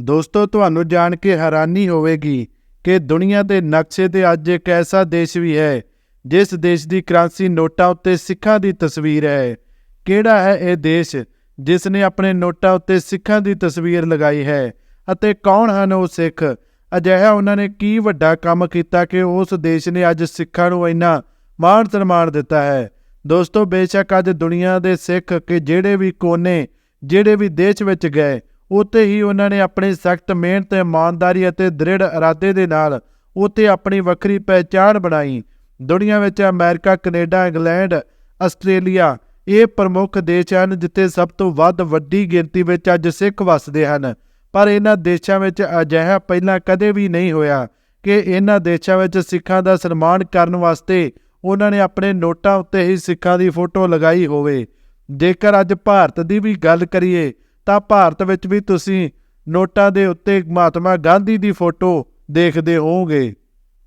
ਦੋਸਤੋ, ਤੁਹਾਨੂੰ ਜਾਣ ਕੇ ਹੈਰਾਨੀ ਹੋਵੇਗੀ ਕਿ ਦੁਨੀਆ ਦੇ ਨਕਸ਼ੇ ਤੇ ਅੱਜ ਇੱਕ ਐਸਾ ਦੇਸ਼ ਵੀ ਹੈ, ਜਿਸ ਦੇਸ਼ ਦੀ ਕਰੰਸੀ ਨੋਟਾਂ ਉੱਤੇ ਸਿੱਖਾਂ ਦੀ ਤਸਵੀਰ ਹੈ। ਕਿਹੜਾ ਹੈ ਇਹ ਦੇਸ਼ ਜਿਸ ਨੇ ਆਪਣੇ ਨੋਟਾਂ ਉੱਤੇ ਸਿੱਖਾਂ ਦੀ ਤਸਵੀਰ ਲਗਾਈ ਹੈ ਅਤੇ ਕੌਣ ਹਨ ਉਹ ਸਿੱਖ? ਅਜਿਹਾ ਉਹਨਾਂ ਨੇ ਕੀ ਵੱਡਾ ਕੰਮ ਕੀਤਾ ਕਿ ਉਸ ਦੇਸ਼ ਨੇ ਅੱਜ ਸਿੱਖਾਂ ਨੂੰ ਇੰਨਾ ਮਾਣ ਸਨਮਾਨ ਦਿੱਤਾ ਹੈ? ਦੋਸਤੋ, ਬੇਸ਼ੱਕ ਅੱਜ ਦੁਨੀਆ ਦੇ ਸਿੱਖ ਕਿ ਜਿਹੜੇ ਵੀ ਕੋਨੇ, ਜਿਹੜੇ ਵੀ ਦੇਸ਼ ਵਿੱਚ ਗਏ ਉੱਥੇ ਹੀ ਉਹਨਾਂ ਨੇ ਆਪਣੀ ਸਖਤ ਮਿਹਨਤ, ਇਮਾਨਦਾਰੀ ਅਤੇ ਦ੍ਰਿੜ ਇਰਾਦੇ ਦੇ ਨਾਲ ਉੱਥੇ ਆਪਣੀ ਵੱਖਰੀ ਪਹਿਚਾਣ ਬਣਾਈ। ਦੁਨੀਆ ਵਿੱਚ ਅਮਰੀਕਾ, ਕੈਨੇਡਾ, ਇੰਗਲੈਂਡ, ਆਸਟ੍ਰੇਲੀਆ ਇਹ ਪ੍ਰਮੁੱਖ ਦੇਸ਼ ਹਨ ਜਿੱਥੇ ਸਭ ਤੋਂ ਵੱਧ ਵੱਡੀ ਗਿਣਤੀ ਵਿੱਚ ਅੱਜ ਸਿੱਖ ਵੱਸਦੇ ਹਨ। ਪਰ ਇਹਨਾਂ ਦੇਸ਼ਾਂ ਵਿੱਚ ਅਜਿਹਾ ਪਹਿਲਾਂ ਕਦੇ ਵੀ ਨਹੀਂ ਹੋਇਆ ਕਿ ਇਹਨਾਂ ਦੇਸ਼ਾਂ ਵਿੱਚ ਸਿੱਖਾਂ ਦਾ ਸਨਮਾਨ ਕਰਨ ਵਾਸਤੇ ਉਹਨਾਂ ਨੇ ਆਪਣੇ ਨੋਟਾਂ ਉੱਤੇ ਹੀ ਸਿੱਖਾਂ ਦੀ ਫੋਟੋ ਲਗਾਈ ਹੋਵੇ। ਜੇਕਰ ਅੱਜ ਭਾਰਤ ਦੀ ਵੀ ਗੱਲ ਕਰੀਏ ਤਾਂ ਭਾਰਤ ਵਿੱਚ ਵੀ ਤੁਸੀਂ ਨੋਟਾਂ ਦੇ ਉੱਤੇ ਮਹਾਤਮਾ ਗਾਂਧੀ ਦੀ ਫੋਟੋ ਦੇਖਦੇ ਹੋਵੋਗੇ।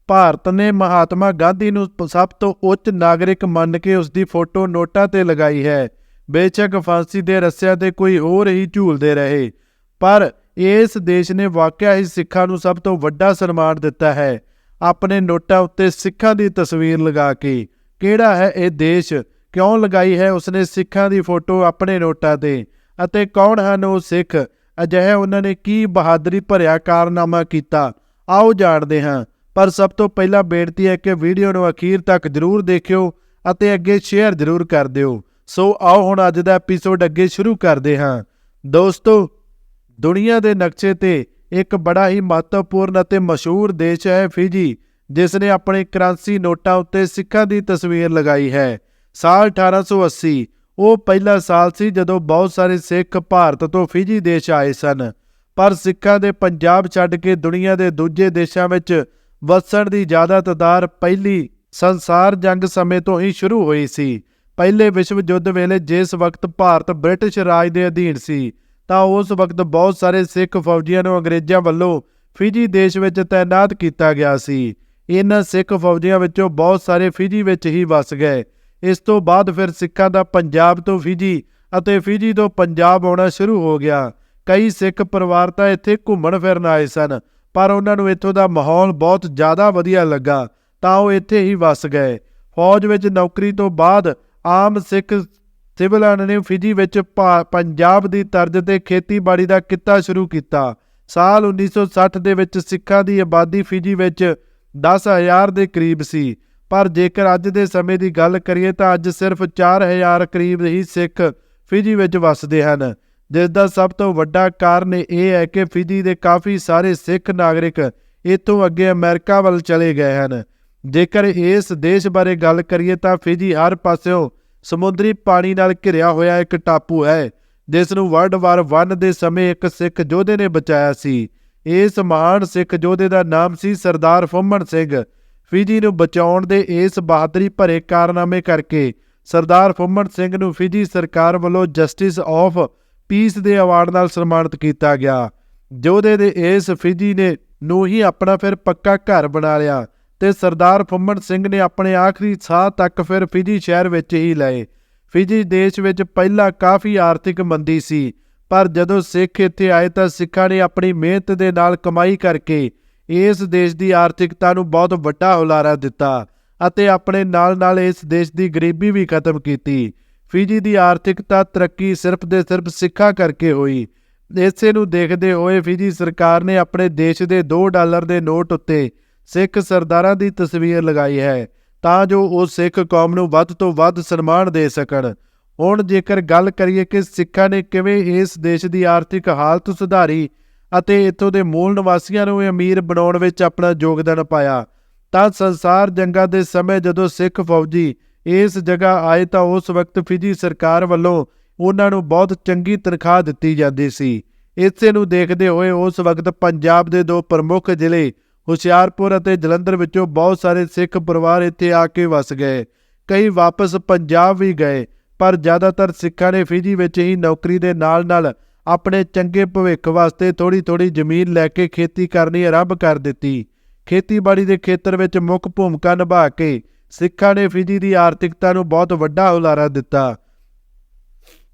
ਭਾਰਤ ਨੇ ਮਹਾਤਮਾ ਗਾਂਧੀ ਨੂੰ ਸਭ ਤੋਂ ਉੱਚ ਨਾਗਰਿਕ ਮੰਨ ਕੇ ਉਸ ਦੀ ਫੋਟੋ ਨੋਟਾਂ ਤੇ ਲਗਾਈ ਹੈ। ਬੇਸ਼ੱਕ ਫਾਂਸੀ ਦੇ ਰੱਸਿਆਂ ਤੇ ਕੋਈ ਹੋਰ ਹੀ ਝੂਲਦੇ ਰਹੇ, ਪਰ ਇਸ ਦੇਸ਼ ਨੇ ਵਾਕਿਆ ਹੀ ਸਿੱਖਾਂ ਨੂੰ ਸਭ ਤੋਂ ਵੱਡਾ ਸਨਮਾਨ ਦਿੱਤਾ ਹੈ। ਆਪਣੇ ਨੋਟਾਂ ਉੱਤੇ ਸਿੱਖਾਂ ਦੀ ਤਸਵੀਰ ਲਗਾ ਕੇ, ਕਿਹੜਾ ਹੈ ਇਹ ਦੇਸ਼, ਕਿਉਂ ਲਗਾਈ ਹੈ ਉਸਨੇ ਸਿੱਖਾਂ ਦੀ ਫੋਟੋ ਆਪਣੇ ਨੋਟਾਂ ਤੇ? ਅਤੇ ਕੌਣ ਹਨ ਉਹ ਸਿੱਖ? ਅਜਿਹੇ ਉਹਨਾਂ ਨੇ ਕੀ ਬਹਾਦਰੀ ਭਰਿਆ ਕਾਰਨਾਮਾ ਕੀਤਾ? ਆਓ ਜਾਣਦੇ ਹਾਂ। ਪਰ ਸਭ ਤੋਂ ਪਹਿਲਾਂ ਬੇਨਤੀ ਹੈ ਕਿ ਵੀਡੀਓ ਨੂੰ ਅਖੀਰ ਤੱਕ ਜਰੂਰ ਦੇਖਿਓ ਅਤੇ ਅੱਗੇ ਸ਼ੇਅਰ ਜਰੂਰ ਕਰ ਦਿਓ। ਸੋ ਆਓ ਹੁਣ ਅੱਜ ਦਾ ਐਪੀਸੋਡ ਅੱਗੇ ਸ਼ੁਰੂ ਕਰਦੇ ਹਾਂ। ਦੋਸਤੋ, ਦੁਨੀਆ ਦੇ ਨਕਸ਼ੇ ਤੇ ਇੱਕ ਬੜਾ ਹੀ ਮਹੱਤਵਪੂਰਨ ਅਤੇ ਮਸ਼ਹੂਰ ਦੇਸ਼ ਹੈ ਫਿਜੀ, ਜਿਸ ਨੇ ਆਪਣੇ ਕਰੰਸੀ ਨੋਟਾਂ ਉੱਤੇ ਸਿੱਖਾਂ ਦੀ ਤਸਵੀਰ ਲਗਾਈ ਹੈ। ਸਾਲ 1880 ਉਹ ਪਹਿਲਾ ਸਾਲ ਸੀ ਜਦੋਂ ਬਹੁਤ ਸਾਰੇ ਸਿੱਖ ਭਾਰਤ ਤੋਂ ਫਿਜੀ ਦੇਸ਼ ਆਏ ਸਨ, ਪਰ ਸਿੱਖਾਂ ਦੇ ਪੰਜਾਬ ਛੱਡ ਕੇ ਦੁਨੀਆ ਦੇ ਦੂਜੇ ਦੇਸ਼ਾਂ ਵਿੱਚ ਵਸਣ ਦੀ ਜ਼ਿਆਦਾ ਤਦਾਰ ਪਹਿਲੀ ਸੰਸਾਰ ਜੰਗ ਸਮੇਂ ਤੋਂ ਹੀ ਸ਼ੁਰੂ ਹੋਈ ਸੀ। ਪਹਿਲੇ ਵਿਸ਼ਵ ਯੁੱਧ ਵੇਲੇ ਜਿਸ ਵਕਤ ਭਾਰਤ ਬ੍ਰਿਟਿਸ਼ ਰਾਜ ਦੇ ਅਧੀਨ ਸੀ, ਤਾਂ ਉਸ ਵਕਤ ਬਹੁਤ ਸਾਰੇ ਸਿੱਖ ਫੌਜੀਆਂ ਨੂੰ ਅੰਗਰੇਜ਼ਾਂ ਵੱਲੋਂ ਫਿਜੀ ਦੇਸ਼ ਵਿੱਚ ਤਾਇਨਾਤ ਕੀਤਾ ਗਿਆ ਸੀ। ਇਹਨਾਂ ਸਿੱਖ ਫੌਜੀਆਂ ਵਿੱਚੋਂ ਬਹੁਤ ਸਾਰੇ ਫਿਜੀ ਵਿੱਚ ਹੀ ਵਸ ਗਏ। ਇਸ ਤੋਂ ਬਾਅਦ ਫਿਰ ਸਿੱਖਾਂ ਦਾ ਪੰਜਾਬ ਤੋਂ ਫਿਜੀ ਅਤੇ ਫਿਜੀ ਤੋਂ ਪੰਜਾਬ ਆਉਣਾ ਸ਼ੁਰੂ ਹੋ ਗਿਆ। ਕਈ ਸਿੱਖ ਪਰਿਵਾਰ ਤਾਂ ਇੱਥੇ ਘੁੰਮਣ ਫਿਰਨ ਆਏ ਸਨ, ਪਰ ਉਹਨਾਂ ਨੂੰ ਇੱਥੋਂ ਦਾ ਮਾਹੌਲ ਬਹੁਤ ਜ਼ਿਆਦਾ ਵਧੀਆ ਲੱਗਾ, ਤਾਂ ਉਹ ਇੱਥੇ ਹੀ ਵਸ ਗਏ। ਫੌਜ ਵਿੱਚ ਨੌਕਰੀ ਤੋਂ ਬਾਅਦ ਆਮ ਸਿੱਖ ਸਿਵਲਾਂ ਨੇ ਫਿਜੀ ਵਿੱਚ ਭਾ- ਪੰਜਾਬ ਦੀ ਤਰਜ਼ ਤੇ ਖੇਤੀਬਾੜੀ ਦਾ ਕਿੱਤਾ ਸ਼ੁਰੂ ਕੀਤਾ। ਸਾਲ 1960 ਦੇ ਵਿੱਚ ਸਿੱਖਾਂ ਦੀ ਆਬਾਦੀ ਫਿਜੀ ਵਿੱਚ 10000 ਦੇ ਕਰੀਬ ਸੀ। ਪਰ ਜੇਕਰ ਅੱਜ ਦੇ ਸਮੇਂ ਦੀ ਗੱਲ ਕਰੀਏ ਤਾਂ ਅੱਜ ਸਿਰਫ 4000 ਕਰੀਬ ਹੀ ਸਿੱਖ ਫਿਜੀ ਵਿੱਚ ਵੱਸਦੇ ਹਨ। ਜਿਸ ਦਾ ਸਭ ਤੋਂ ਵੱਡਾ ਕਾਰਨ ਇਹ ਹੈ ਕਿ ਫਿਜੀ ਦੇ ਕਾਫੀ ਸਾਰੇ ਸਿੱਖ ਨਾਗਰਿਕ ਇੱਥੋਂ ਅੱਗੇ ਅਮਰੀਕਾ ਵੱਲ ਚਲੇ ਗਏ ਹਨ। ਜੇਕਰ ਇਸ ਦੇਸ਼ ਬਾਰੇ ਗੱਲ ਕਰੀਏ ਤਾਂ ਫਿਜੀ ਹਰ ਪਾਸਿਓਂ ਸਮੁੰਦਰੀ ਪਾਣੀ ਨਾਲ ਘਿਰਿਆ ਹੋਇਆ ਇੱਕ ਟਾਪੂ ਹੈ, ਜਿਸ ਨੂੰ ਵਰਲਡ ਵਾਰ 1 ਦੇ ਸਮੇਂ ਇੱਕ ਸਿੱਖ ਯੋਧੇ ਨੇ ਬਚਾਇਆ ਸੀ। ਇਸ ਮਹਾਨ ਸਿੱਖ ਯੋਧੇ ਦਾ ਨਾਮ ਸੀ ਸਰਦਾਰ ਫੁੰਮਣ ਸਿੰਘ। ਫਿਜੀ ਨੂੰ ਬਚਾਉਣ ਦੇ ਇਸ ਬਹਾਦਰੀ ਭਰੇ ਕਾਰਨਾਮੇ ਕਰਕੇ ਸਰਦਾਰ ਫੁੰਮਣ ਸਿੰਘ ਨੂੰ ਫਿਜੀ ਸਰਕਾਰ ਵੱਲੋਂ ਜਸਟਿਸ ਆਫ ਪੀਸ ਦੇ ਅਵਾਰਡ ਨਾਲ ਸਨਮਾਨਿਤ ਕੀਤਾ ਗਿਆ ਯੋਧੇ ਦੇ ਇਸ ਫਿਜੀ ਨੇ ਨੂੰ ਹੀ ਆਪਣਾ ਫਿਰ ਪੱਕਾ ਘਰ ਬਣਾ ਲਿਆ ਤੇ ਸਰਦਾਰ ਫੁੰਮਣ ਸਿੰਘ ਨੇ ਆਪਣੇ ਆਖਰੀ ਸਾਹ ਤੱਕ ਫਿਰ ਫਿਜੀ ਸ਼ਹਿਰ ਵਿੱਚ ਹੀ ਲਏ। ਫਿਜੀ ਦੇਸ਼ ਵਿੱਚ ਪਹਿਲਾਂ ਕਾਫੀ ਆਰਥਿਕ ਮੰਦੀ ਸੀ, ਪਰ ਜਦੋਂ ਸਿੱਖ ਇੱਥੇ ਆਏ ਤਾਂ ਸਿੱਖਾਂ ਨੇ ਆਪਣੀ ਮਿਹਨਤ ਦੇ ਨਾਲ ਕਮਾਈ ਕਰਕੇ ਇਸ ਦੇਸ਼ ਦੀ ਆਰਥਿਕਤਾ ਨੂੰ ਬਹੁਤ ਵੱਡਾ ਹੁਲਾਰਾ ਦਿੱਤਾ ਅਤੇ ਆਪਣੇ ਨਾਲ-ਨਾਲ ਇਸ ਦੇਸ਼ ਦੀ ਗਰੀਬੀ ਵੀ ਖਤਮ ਕੀਤੀ। ਫਿਜੀ ਦੀ ਆਰਥਿਕਤਾ ਤਰੱਕੀ ਸਿਰਫ ਦੇ ਸਿਰਫ ਸਿੱਖਾਂ ਕਰਕੇ ਹੋਈ। ਇਸੇ ਨੂੰ ਦੇਖਦੇ ਹੋਏ ਫਿਜੀ ਸਰਕਾਰ ਨੇ ਆਪਣੇ ਦੇਸ਼ ਦੇ 2 ਡਾਲਰ ਦੇ ਨੋਟ ਉੱਤੇ ਸਿੱਖ ਸਰਦਾਰਾਂ ਦੀ ਤਸਵੀਰ ਲਗਾਈ ਹੈ ਤਾਂ ਜੋ ਉਹ ਸਿੱਖ ਕੌਮ ਨੂੰ ਵੱਧ ਤੋਂ ਵੱਧ ਸਨਮਾਨ ਦੇ ਸਕਣ। ਹੁਣ ਜੇਕਰ ਗੱਲ ਕਰੀਏ ਕਿ ਸਿੱਖਾਂ ਨੇ ਕਿਵੇਂ ਇਸ ਦੇਸ਼ ਦੀ ਆਰਥਿਕ ਹਾਲਤ ਸੁਧਾਰੀ ਅਤੇ ਇੱਥੋਂ ਦੇ ਮੂਲ ਨਿਵਾਸੀਆਂ ਨੂੰ ਅਮੀਰ ਬਣਾਉਣ ਵਿੱਚ ਆਪਣਾ ਯੋਗਦਾਨ ਪਾਇਆ। ਤਾਂ ਸੰਸਾਰ ਜੰਗਾਂ ਦੇ ਸਮੇਂ ਜਦੋਂ ਸਿੱਖ ਫੌਜੀ ਇਸ ਜਗ੍ਹਾ ਆਏ ਤਾਂ ਉਸ ਵਕਤ ਫਿਜੀ ਸਰਕਾਰ ਵੱਲੋਂ ਉਹਨਾਂ ਨੂੰ ਬਹੁਤ ਚੰਗੀ ਤਨਖਾਹ ਦਿੱਤੀ ਜਾਂਦੀ ਸੀ। ਇਸੇ ਨੂੰ ਦੇਖਦੇ ਹੋਏ ਉਸ ਵਕਤ ਪੰਜਾਬ ਦੇ ਦੋ ਪ੍ਰਮੁੱਖ ਜ਼ਿਲ੍ਹੇ ਹੁਸ਼ਿਆਰਪੁਰ ਅਤੇ ਜਲੰਧਰ ਵਿੱਚੋਂ ਬਹੁਤ ਸਾਰੇ ਸਿੱਖ ਪਰਿਵਾਰ ਇੱਥੇ ਆ ਕੇ ਵਸ ਗਏ। ਕਈ ਵਾਪਸ ਪੰਜਾਬ ਵੀ ਗਏ, ਪਰ ਜ਼ਿਆਦਾਤਰ ਸਿੱਖਾਂ ਨੇ ਫਿਜੀ ਵਿੱਚ ਹੀ ਨੌਕਰੀ ਦੇ ਨਾਲ-ਨਾਲ ਆਪਣੇ ਚੰਗੇ ਭਵਿੱਖ ਵਾਸਤੇ ਥੋੜੀ-ਥੋੜੀ ਜ਼ਮੀਨ ਲੈ ਕੇ ਖੇਤੀ ਕਰਨੀ ਆਰੰਭ ਕਰ ਦਿੱਤੀ। ਖੇਤੀਬਾੜੀ ਦੇ ਖੇਤਰ ਵਿੱਚ ਮੁੱਖ ਭੂਮਿਕਾ ਨਿਭਾ ਕੇ ਸਿੱਖਾਂ ਨੇ ਫਿਜੀ ਦੀ ਆਰਥਿਕਤਾ ਨੂੰ ਬਹੁਤ ਵੱਡਾ ਹੁਲਾਰਾ ਦਿੱਤਾ।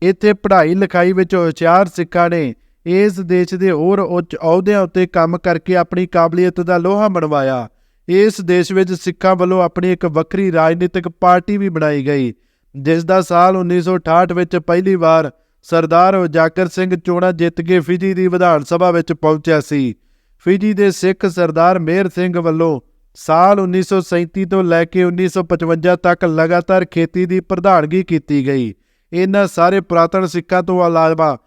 ਇੱਥੇ ਪੜ੍ਹਾਈ ਲਿਖਾਈ ਵਿੱਚ ਹੁਸ਼ਿਆਰ ਸਿੱਖਾਂ ਨੇ ਇਸ ਦੇਸ਼ ਦੇ ਹੋਰ ਉੱਚ ਅਹੁਦਿਆਂ ਉੱਤੇ ਕੰਮ ਕਰਕੇ ਆਪਣੀ ਕਾਬਲੀਅਤ ਦਾ ਲੋਹਾ ਮਨਵਾਇਆ ਇਸ ਦੇਸ਼ ਵਿੱਚ ਸਿੱਖਾਂ ਵੱਲੋਂ ਆਪਣੀ ਇੱਕ ਵੱਖਰੀ ਰਾਜਨੀਤਿਕ ਪਾਰਟੀ ਵੀ ਬਣਾਈ ਗਈ ਜਿਸ ਦਾ ਸਾਲ 1968 ਵਿੱਚ ਪਹਿਲੀ ਵਾਰ ਸਰਦਾਰ ਉਜਾਕਰ ਸਿੰਘ ਚੋਣਾਂ ਜਿੱਤ ਕੇ ਫਿਜੀ ਦੀ ਵਿਧਾਨ ਸਭਾ ਵਿੱਚ ਪਹੁੰਚਿਆ ਸੀ। ਫਿਜੀ ਦੇ ਸਿੱਖ ਸਰਦਾਰ ਮੇਰ ਸਿੰਘ ਵੱਲੋਂ ਸਾਲ 1937 ਤੋਂ ਲੈ ਕੇ 1955 ਤੱਕ ਲਗਾਤਾਰ ਖੇਤੀ ਦੀ ਪ੍ਰਧਾਨਗੀ ਕੀਤੀ ਗਈ। ਇਹਨਾਂ ਸਾਰੇ ਪੁਰਾਤਨ ਸਿੱਖਾਂ ਤੋਂ ਇਲਾਵਾ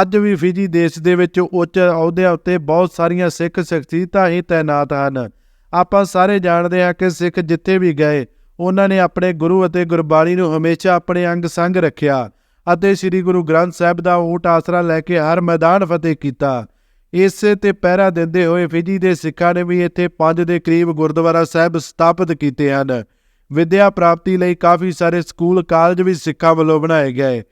ਅੱਜ ਵੀ ਫਿਜੀ ਦੇਸ਼ ਦੇ ਵਿੱਚ ਉੱਚ ਅਹੁਦਿਆਂ ਉੱਤੇ ਬਹੁਤ ਸਾਰੀਆਂ ਸਿੱਖ ਸ਼ਖਸੀਅਤਾਂ ਹੀ ਤਾਇਨਾਤ ਹਨ। ਆਪਾਂ ਸਾਰੇ ਜਾਣਦੇ ਹਾਂ ਕਿ ਸਿੱਖ ਜਿੱਥੇ ਵੀ ਗਏ, ਉਹਨਾਂ ਨੇ ਆਪਣੇ ਗੁਰੂ ਅਤੇ ਗੁਰਬਾਣੀ ਨੂੰ ਹਮੇਸ਼ਾ ਆਪਣੇ ਅੰਗ ਸੰਗ ਰੱਖਿਆ। ਅਤੇ ਸ੍ਰੀ ਗੁਰੂ ਗ੍ਰੰਥ ਸਾਹਿਬ ਦਾ ਊਟ ਆਸਰਾ ਲੈ ਕੇ ਹਰ ਮੈਦਾਨ ਫਤਿਹ ਕੀਤਾ। ਇਸੇ ਤੇ ਪਹਿਰਾ ਦਿੰਦੇ ਹੋਏ ਫਿਜੀ ਦੇ ਸਿੱਖਾਂ ਨੇ ਵੀ ਇੱਥੇ ਪੰਜ ਦੇ ਕਰੀਬ ਗੁਰਦੁਆਰਾ ਸਾਹਿਬ ਸਥਾਪਿਤ ਕੀਤੇ ਹਨ। ਵਿਦਿਆ ਪ੍ਰਾਪਤੀ ਲਈ ਕਾਫੀ ਸਾਰੇ ਸਕੂਲ, ਕਾਲਜ ਵੀ ਸਿੱਖਾਂ ਵੱਲੋਂ ਬਣਾਏ ਗਏ।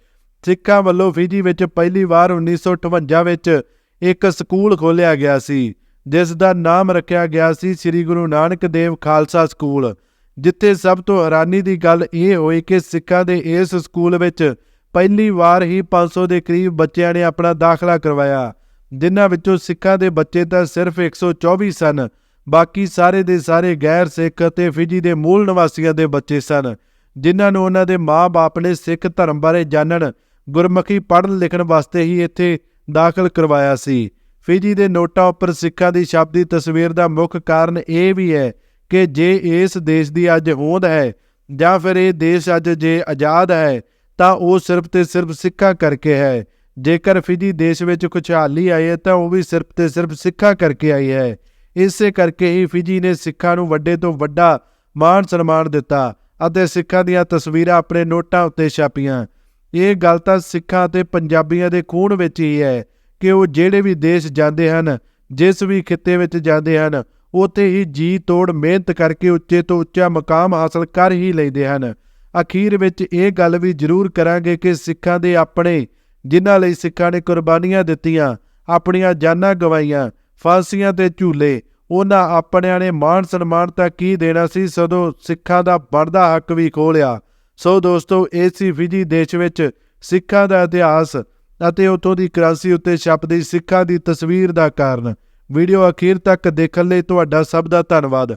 ਸਿੱਖਾਂ ਵੱਲੋਂ ਫਿਜੀ ਵਿੱਚ ਪਹਿਲੀ ਵਾਰ 1958 ਵਿੱਚ ਇੱਕ ਸਕੂਲ ਖੋਲ੍ਹਿਆ ਗਿਆ ਸੀ, ਜਿਸ ਦਾ ਨਾਮ ਰੱਖਿਆ ਗਿਆ ਸੀ ਸ੍ਰੀ ਗੁਰੂ ਨਾਨਕ ਦੇਵ ਖਾਲਸਾ ਸਕੂਲ, ਜਿੱਥੇ ਸਭ ਤੋਂ ਹੈਰਾਨੀ ਦੀ ਗੱਲ ਇਹ ਹੋਈ ਕਿ ਸਿੱਖਾਂ ਦੇ ਇਸ ਸਕੂਲ ਵਿੱਚ ਪਹਿਲੀ ਵਾਰ ਹੀ 500 ਦੇ ਕਰੀਬ ਬੱਚਿਆਂ ਨੇ ਆਪਣਾ ਦਾਖਲਾ ਕਰਵਾਇਆ। ਜਿਨ੍ਹਾਂ ਵਿੱਚੋਂ ਸਿੱਖਾਂ ਦੇ ਬੱਚੇ ਤਾਂ ਸਿਰਫ 124 ਸਨ, ਬਾਕੀ ਸਾਰੇ ਦੇ ਸਾਰੇ ਗੈਰ ਸਿੱਖ ਅਤੇ ਫਿਜੀ ਦੇ ਮੂਲ ਨਿਵਾਸੀਆਂ ਦੇ ਬੱਚੇ ਸਨ, ਜਿਨ੍ਹਾਂ ਨੂੰ ਉਹਨਾਂ ਦੇ ਮਾਪੇ ਨੇ ਸਿੱਖ ਧਰਮ ਬਾਰੇ ਜਾਣਨ, ਗੁਰਮੁਖੀ ਪੜ੍ਹਨ ਲਿਖਣ ਵਾਸਤੇ ਹੀ ਇੱਥੇ ਦਾਖਲ ਕਰਵਾਇਆ ਸੀ। ਫਿਜੀ ਦੇ ਨੋਟਾਂ ਉੱਪਰ ਸਿੱਖਾਂ ਦੀ ਸ਼ਬਦੀ ਤਸਵੀਰ ਦਾ ਮੁੱਖ ਕਾਰਨ ਇਹ ਵੀ ਹੈ ਕਿ ਜੇ ਇਸ ਦੇਸ਼ ਦੀ ਅੱਜ ਹੋਂਦ ਹੈ ਜਾਂ ਫਿਰ ਇਹ ਦੇਸ਼ ਅੱਜ ਜੇ ਆਜ਼ਾਦ ਹੈ ਤਾਂ ਉਹ ਸਿਰਫ ਤੇ ਸਿਰਫ ਸਿੱਖਾਂ ਕਰਕੇ ਹੈ। ਜੇਕਰ ਫਿਜੀ ਦੇਸ਼ ਵਿੱਚ ਖੁਸ਼ਹਾਲੀ ਆਈ ਹੈ ਤਾਂ ਉਹ ਵੀ ਸਿਰਫ ਤੇ ਸਿਰਫ ਸਿੱਖਾਂ ਕਰਕੇ ਆਈ ਹੈ। ਇਸੇ ਕਰਕੇ ਹੀ ਫਿਜੀ ਨੇ ਸਿੱਖਾਂ ਨੂੰ ਵੱਡੇ ਤੋਂ ਵੱਡਾ ਮਾਣ ਸਨਮਾਨ ਦਿੱਤਾ ਅਤੇ ਸਿੱਖਾਂ ਦੀਆਂ ਤਸਵੀਰਾਂ ਆਪਣੇ ਨੋਟਾਂ ਉੱਤੇ ਛਾਪੀਆਂ। ਇਹ ਗੱਲ ਤਾਂ ਸਿੱਖਾਂ ਅਤੇ ਪੰਜਾਬੀਆਂ ਦੇ ਖੂਨ ਵਿੱਚ ਹੀ ਹੈ ਕਿ ਉਹ ਜਿਹੜੇ ਵੀ ਦੇਸ਼ ਜਾਂਦੇ ਹਨ, ਜਿਸ ਵੀ ਖਿੱਤੇ ਵਿੱਚ ਜਾਂਦੇ ਹਨ, ਉੱਥੇ ਹੀ ਜੀ ਤੋੜ ਮਿਹਨਤ ਕਰਕੇ ਉੱਚੇ ਤੋਂ ਉੱਚਾ ਮਕਾਮ ਹਾਸਲ ਕਰ ਹੀ ਲੈਂਦੇ ਹਨ। ਅਖੀਰ ਵਿੱਚ ਇਹ ਗੱਲ ਵੀ ਜ਼ਰੂਰ ਕਰਾਂਗੇ ਕਿ ਸਿੱਖਾਂ ਦੇ ਆਪਣੇ, ਜਿਨ੍ਹਾਂ ਲਈ ਸਿੱਖਾਂ ਨੇ ਕੁਰਬਾਨੀਆਂ ਦਿੱਤੀਆਂ, ਆਪਣੀਆਂ ਜਾਨਾਂ ਗਵਾਈਆਂ, ਫਾਂਸੀਆਂ ਤੇ ਝੂਲੇ, ਉਹਨਾਂ ਆਪਣਿਆਂ ਨੇ ਮਾਣ ਸਨਮਾਨ ਤਾਂ ਕੀ ਦੇਣਾ ਸੀ ਸਦੋਂ ਸਿੱਖਾਂ ਦਾ ਬਣਦਾ ਹੱਕ ਵੀ ਖੋਲਿਆ ਸੋ ਦੋਸਤੋ ਏਸੀ ਫਿਜੀ ਦੇਸ਼ ਵਿੱਚ ਸਿੱਖਾਂ ਦਾ ਇਤਿਹਾਸ ਅਤੇ ਉਤੋਂ ਦੀ ਕ੍ਰਾਂਸੀ ਉੱਤੇ ਛਪਦੀ ਸਿੱਖਾਂ ਦੀ ਤਸਵੀਰ ਦਾ ਕਾਰਨ। ਵੀਡੀਓ ਅਖੀਰ ਤੱਕ ਦੇਖਣ ਲਈ ਤੁਹਾਡਾ ਸਭ ਦਾ ਧੰਨਵਾਦ।